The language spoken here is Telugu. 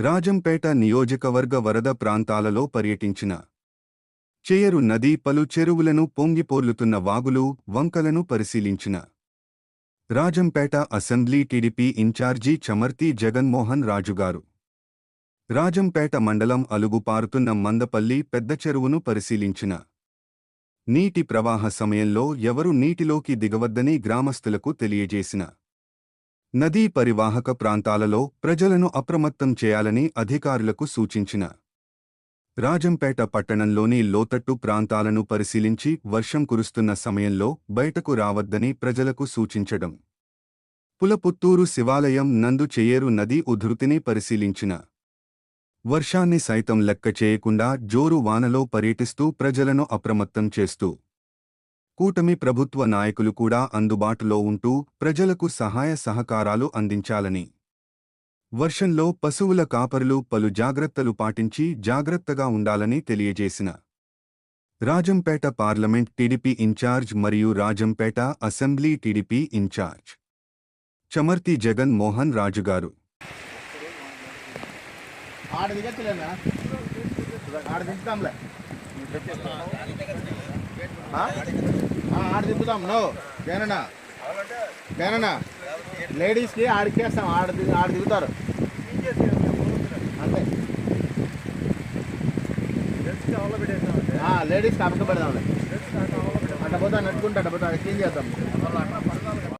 రాజంపేట నియోజకవర్గ వరద ప్రాంతాలలో పర్యటించిన చేయరు నది పలు చెరువులను పొంగిపోర్లుతున్న వాగులు వంకలను పరిశీలించిన రాజంపేట అసెంబ్లీ టీడీపీ ఇన్ఛార్జీ చమర్తి జగన్మోహన్ రాజుగారు. రాజంపేట మండలం అలుగుపారుతున్న మందపల్లి పెద్ద చెరువును పరిశీలించిన నీటి ప్రవాహ సమయంలో ఎవరు నీటిలోకి దిగవద్దని గ్రామస్తులకు తెలియజేసిన నదీ పరివాహక ప్రాంతాలలో ప్రజలను అప్రమత్తం చేయాలని అధికారులకు సూచించిన. రాజంపేట పట్టణంలోని లోతట్టు ప్రాంతాలను పరిశీలించి వర్షం కురుస్తున్న సమయంలో బయటకు రావద్దని ప్రజలకు సూచించడం. పులపుత్తూరు శివాలయం నందు చెయ్యేరు నది ఉధృతిని పరిశీలించిన. వర్షాన్ని సైతం లెక్క చేయకుండా జోరు వానలో పర్యటిస్తూ ప్రజలను అప్రమత్తం చేస్తూ కూటమి ప్రభుత్వ నాయకులు కూడా అందుబాటులో ఉంటూ ప్రజలకు సహాయ సహకారాలు అందించాలని. వర్షంలో పశువుల కాపరులు పలు జాగ్రత్తలు పాటించి జాగ్రత్తగా ఉండాలని తెలియజేసిన. రాజంపేట పార్లమెంట్ టీడీపీ ఇన్ఛార్జ్ మరియు Rajampet assembly TDP incharge. Chamarthi Jagan Mohan రాజుగారు ఆడ ఆడ ఆడ దింపుతాం నో. జననా జననా లేడీస్కి ఆడికేస్తాం ఆడ ఆడ దిగుతారు అంతే. లేడీస్కి అమ్మకం పెడదాం అట్ట పోతా నట్టుకుంటా అట్ట పోతా క్లీన్ చేద్దాం.